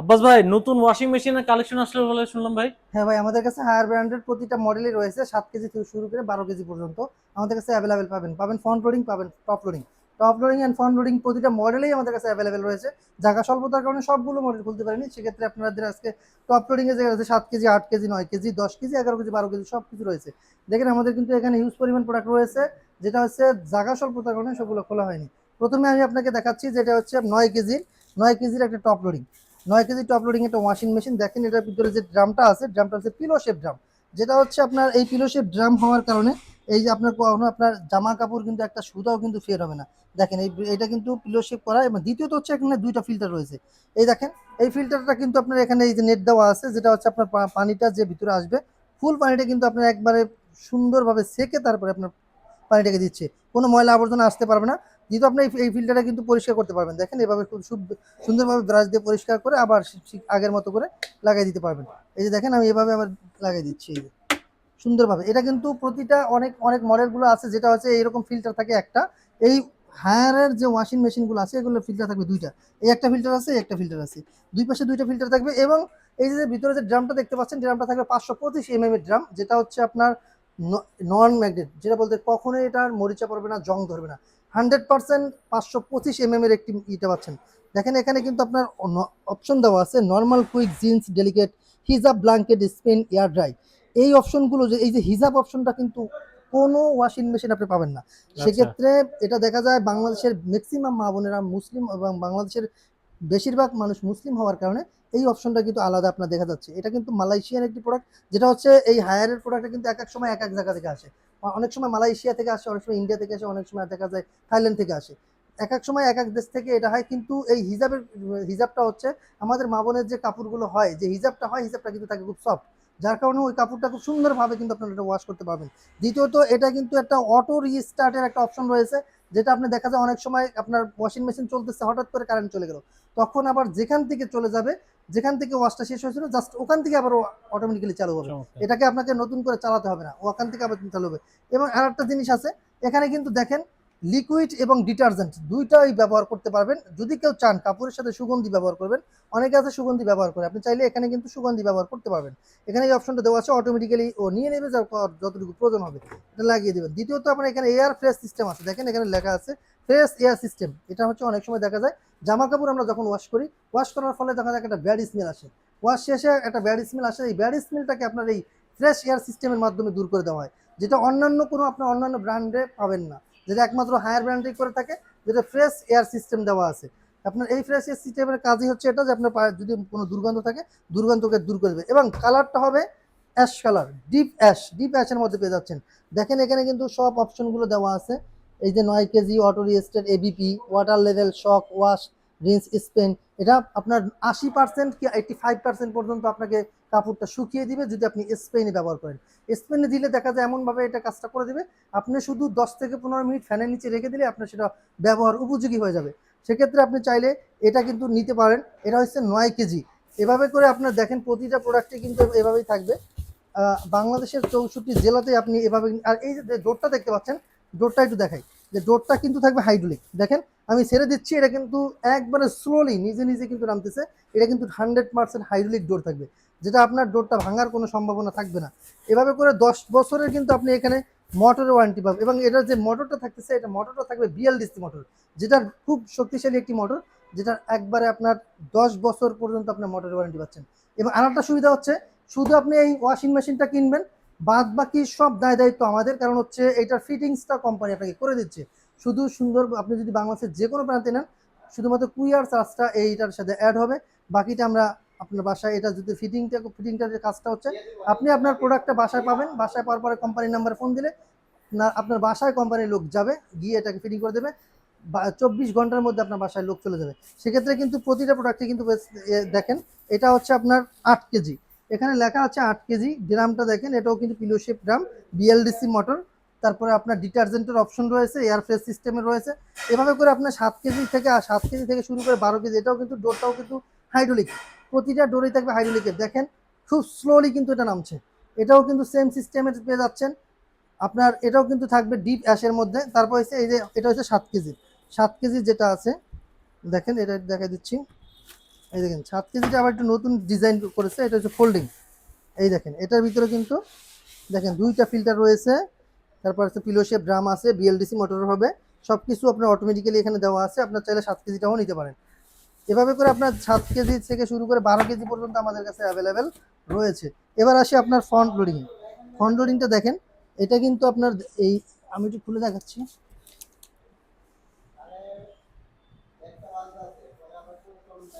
আব্বাস ভাই, নতুন ওয়াশিং মেশিনের কালেকশন আসলে বলে শুনলাম ভাই। হ্যাঁ ভাই, আমাদের কাছে হায়ার ব্র্যান্ডের প্রতিটা মডেলই রয়েছে, সাত কেজি থেকে শুরু করে বারো কেজি পর্যন্ত। আমাদের কাছে অ্যাভেলেবেল পাবেন পাবেন ফ্রন্ট লোডিং পাবেন top loading top loading and front loading প্রতিটা মডেলেই আমাদের কাছে অ্যাভেলেবেল রয়েছে। জায়গা স্বল্পতার কারণে সবগুলো মডেল খুলতে পারেনি, সেক্ষেত্রে আপনাদের আজকে টপ লোডিং এর জায়গা আছে সাত কেজি, আট কেজি, নয় কেজি, দশ কেজি, এগারো কেজি, বারো কেজি সব কিছু রয়েছে। দেখেন, আমাদের কিন্তু এখানে হিউজ পরিমাণ প্রোডাক্ট রয়েছে, যেটা হচ্ছে জায়গা স্বল্পতার কারণে সবগুলো খোলা হয়নি। প্রথমে আমি আপনাকে দেখাচ্ছি যেটা হচ্ছে নয় কেজির নয় কেজির একটা টপ লোডিং নয় কেজি টপ লোডিং একটা ওয়াশিং মেশিন। দেখেন এটার ভিতরে যে ড্রামটা আছে, ড্রামটা হচ্ছে পিলো শেপ ড্রাম যেটা হচ্ছে আপনার এই পিলো শেপ ড্রাম হওয়ার কারণে এই যে আপনার কখনো আপনার জামা কাপড় কিন্তু একটা সুতাও কিন্তু ফের হবে না। দেখেন এই এটা কিন্তু পিলো শেপ করা এবং দ্বিতীয়ত হচ্ছে এখানে দুইটা ফিল্টার রয়েছে। এই দেখেন, এই ফিল্টারটা কিন্তু আপনার এখানে এই যে নেট দেওয়া আছে, যেটা হচ্ছে আপনার পানিটা যে ভিতরে আসবে ফুল পানিটা কিন্তু আপনার একবারে সুন্দরভাবে সেকে তারপরে আপনার পানিটাকে দিচ্ছে। কোনো ময়লা আবর্জনা আসতে পারবে না। যেহেতু আপনি এই- ফিল্টারটা কিন্তু পরিষ্কার করতে পারবেন। দেখেন এভাবে খুব সুন্দরভাবে ব্রাশ দিয়ে পরিষ্কার করে আবার আগের মতো করে লাগিয়ে দিতে পারবেন। এই যে দেখেন আমি এভাবে আবার লাগিয়ে দিচ্ছি, এই যে। সুন্দরভাবে। এটা কিন্তু প্রতিটা অনেক অনেক মডেলগুলো আছে, যেটা হচ্ছে এইরকম ফিল্টার থাকে একটা। এই হায়ারের যে ওয়াশিং মেশিনগুলো আছে এগুলো ফিল্টার থাকবে দুইটা। এই একটা ফিল্টার আছে একটা ফিল্টার আছে। দুই পাশে দুইটা ফিল্টার থাকবে এবং এই যে ভিতরে যে ড্রামটা দেখতে পাচ্ছেন ড্রামটা থাকবে পাঁচশো পঁচিশ এম এর ড্রাম যেটা হচ্ছে আপনার নন ম্যাগনেট যেটা বলতে কখনোই এটার মরিচা পড়বে না জং ধরবে না। হান্ড্রেড পার্সেন্ট পাঁচশো পঁচিশ এম এর একটি ইটা পাচ্ছেন। দেখেন এখানে কিন্তু আপনার অপশন দেওয়া আছে নর্মাল কুইক জিন্স ডেলিকেট হিজাব ব্ল্যাঙ্কেট স্পিন এয়ার ড্রাই এই অপশনগুলো যে এই যে হিজাব অপশনটা কিন্তু কোনো ওয়াশিং মেশিন আপনি পাবেন না। সেক্ষেত্রে এটা দেখা যায় বাংলাদেশের ম্যাক্সিমাম মা বোনেরা মুসলিম এবং বাংলাদেশের বেশিরভাগ মানুষ মুসলিম হওয়ার কারণে এই অপশনটা কিন্তু আলাদা আপনার দেখা যাচ্ছে। এটা কিন্তু মালয়েশিয়ার একটি প্রোডাক্ট যেটা হচ্ছে এই হায়ারের প্রোডাক্টটা কিন্তু এক এক সময় এক এক জায়গা থেকে আসে। অনেক সময় মালয়েশিয়া থেকে আসে, অনেক সময় ইন্ডিয়া থেকে আসে, অনেক সময় দেখা যায় থাইল্যান্ড থেকে আসে। এক এক সময় এক এক দেশ থেকে এটা হয়, কিন্তু এই হিজাবের, হিজাবটা হচ্ছে আমাদের মা বোনের যে কাপড়গুলো হয়, যে হিজাবটা হয়, হিজাবটা কিন্তু থাকে খুব সফট যার কারণে ওই কাপড়টা খুব সুন্দরভাবে কিন্তু আপনারা এটা ওয়াশ করতে পারবেন। দ্বিতীয়ত, এটা কিন্তু একটা অটো রিস্টার্টের একটা অপশন রয়েছে। যেটা আপনি দেখা যায় অনেক সময় আপনার ওয়াশিং মেশিন চলতেছে হঠাৎ করে কারেন্ট চলে গেল। তখন আবার যেখান থেকে চলে যাবে যেখান থেকে ওয়াশটা শেষ হয়েছিল জাস্ট ওখান থেকে আবার অটোমেটিক্যালি চালু হবে। এটাকে আপনাকে নতুন করে চালাতে হবে না ওখান থেকে আবার চালু হবে। এবং আর একটা জিনিস আছে এখানে কিন্তু দেখেন লিকুইড এবং ডিটারজেন্ট দুইটাই ব্যবহার করতে পারবেন। যদি কেউ চান কাপড়ের সাথে সুগন্ধি ব্যবহার করবেন, অনেকে আছে সুগন্ধি ব্যবহার করে। আপনি চাইলে এখানে কিন্তু সুগন্ধি ব্যবহার করতে পারবেন। এখানে এই অপশনটা দেওয়া আছে অটোমেটিক্যালি ও নিয়ে নেবে যার যতটুকু প্রয়োজন হবে। এটা লাগিয়ে দেবেন। দ্বিতীয়ত আপনার এখানে এয়ার ফ্রেশ সিস্টেম আছে। দেখেন এখানে লেখা আছে ফ্রেশ এয়ার সিস্টেম এটা হচ্ছে অনেক সময় দেখা যায় জামা কাপড় আমরা যখন ওয়াশ করি ওয়াশ করার ফলে দেখা যায় একটা ব্যাড স্মেল আসে। ওয়াশ শেষে একটা ব্যাড স্মেল আসে। এই ব্যাড স্মেলটাকে আপনার এই ফ্রেশ এয়ার সিস্টেমের মাধ্যমে দূর করে দেওয়া হয়। যেটা অন্যান্য কোনো আপনার অন্যান্য ব্র্যান্ডে পাবেন না। যেটা একমাত্র হায়ার ব্র্যান্ডিং করে থাকে, যেটা ফ্রেশ এয়ার সিস্টেম দেওয়া আছে। আপনার এই ফ্রেশ এয়ার সিস্টেমের কাজই হচ্ছে এটা যে আপনার যদি কোনো দুর্গন্ধ থাকে, দুর্গন্ধকে দূর করে দেবে। এবং কালারটা হবে ash colour deep ash deep অ্যাশের মধ্যে পেয়ে যাচ্ছেন। দেখেন এখানে কিন্তু সব অপশনগুলো দেওয়া আছে। এই যে নয় কেজি auto রিয়েস্টেড ABP water level soak wash rinse spin এটা আপনার আশি পার্সেন্ট কি এইটি ফাইভ পার্সেন্ট পর্যন্ত আপনাকে কাপড়টা শুকিয়ে দিবে যদি আপনি স্পেনে ব্যবহার করেন। স্পেনে দিলে দেখা যায় এমনভাবে এটা কাজটা করে দিবে, আপনি শুধু দশ থেকে পনেরো মিনিট ফ্যানের নিচে রেখে দিলে আপনার সেটা ব্যবহার উপযোগী হয়ে যাবে। সেক্ষেত্রে আপনি চাইলে এটা কিন্তু নিতে পারেন, এটা হচ্ছে নয় কেজি। এভাবে করে আপনার দেখেন প্রতিটা প্রোডাক্টে কিন্তু এভাবেই থাকবে। বাংলাদেশের চৌষট্টি জেলাতে আপনি এভাবে, আর এই যে ডোরটা দেখতে পাচ্ছেন ডোরটা একটু দেখাই। যে ডোরটা কিন্তু থাকবে হাইড্রোলিক। দেখেন, আমি ছেড়ে দিচ্ছি, এটা কিন্তু একবারে স্লোলি নিজে নিজে কিন্তু নামতেছে। এটা কিন্তু হান্ড্রেড পার্সেন্ট হাইড্রোলিক ডোর থাকবে। যেটা আপনার ডোরটা ভাঙার কোনো সম্ভাবনা থাকবে না। এভাবে করে দশ বছরের কিন্তু আপনি এখানে মোটরের ওয়ারেন্টি পাবেন। এবং এটার যে মোটরটা থাকতেছে, এটা মোটরটা থাকবে বিএলডিসি মোটর যেটা খুব শক্তিশালী একটি মোটর যেটা একবারে আপনার দশ বছর পর্যন্ত আপনার মোটরের ওয়ারেন্টি পাচ্ছেন। এবং আরেকটা সুবিধা হচ্ছে, শুধু আপনি এই ওয়াশিং মেশিনটা কিনবেন বাদ বাকি সব দায় দায়িত্ব আমাদের, কারণ হচ্ছে এটার ফিটিংসটা কোম্পানি আপনাকে করে দিচ্ছে। শুধু সুন্দর, আপনি যদি বাংলাদেশের যে কোনো প্রান্তে নেন, শুধুমাত্র কুইয়ার চার্জটা এইটার সাথে অ্যাড হবে। বাকিটা আমরা আপনার বাসায়, এটা যদি ফিটিংটা ফিটিংটার যে কাজটা হচ্ছে, আপনি আপনার প্রোডাক্টটা বাসায় পাবেন। বাসায় পাওয়ার পরে কোম্পানির নাম্বারে ফোন দিলে না, আপনার বাসায় কোম্পানির লোক যাবে, গিয়ে এটাকে ফিটিং করে দেবে। চব্বিশ ঘণ্টার মধ্যে আপনার বাসায় লোক চলে যাবে। সেক্ষেত্রে কিন্তু প্রতিটা প্রোডাক্টে কিন্তু দেখেন, এটা হচ্ছে আপনার আট কেজি। এখানে লেখা আছে আট কেজি। ড্রামটা দেখেন, এটাও কিন্তু পিলোশেপ ড্রাম বিএলডিসি মোটর। তারপরে আপনার ডিটারজেন্টের অপশন রয়েছে, এয়ার ফ্রেশ সিস্টেমের রয়েছে। এভাবে করে আপনার সাত কেজি থেকে, সাত কেজি থেকে শুরু করে বারো কেজি, এটাও কিন্তু ডোরটাও কিন্তু হাইড্রোলিক প্রতিটা ডোরেই থাকবে হাইড্রোলিকের দেখেন, খুব স্লোলি কিন্তু এটা নামছে। এটাও কিন্তু সেম সিস্টেমের পেয়ে যাচ্ছেন। আপনার এটাও কিন্তু থাকবে ডিপ অ্যাশের মধ্যে। তারপর হচ্ছে এই যে, এটা হচ্ছে সাত কেজি। সাত কেজি যেটা আছে, দেখেন, এটা দেখা দিচ্ছি। এই দেখেন, সাত কেজিটা আবার একটু নতুন ডিজাইন করেছে, এটা হচ্ছে ফোল্ডিং এই দেখেন, এটার ভিতরে কিন্তু দেখেন দুইটা ফিল্টার রয়েছে, তারপর হচ্ছে পিলো শেপ ড্রাম আছে বিএলডিসি মোটর হবে সব কিছু আপনার অটোমেটিক্যালি এখানে দেওয়া আছে, আপনার চাইলে সাত কেজিটাও নিতে পারেন। এভাবে করে আপনার সাত কেজি থেকে শুরু করে বারো কেজি পর্যন্ত আমাদের কাছে অ্যাভেলেবেল রয়েছে। এবার আসি আপনার ফ্রন্ট লোডিং ফ্রন্ট লোডিংটা দেখেন, এটা কিন্তু আপনার এই, আমি একটু খুলে দেখাচ্ছি।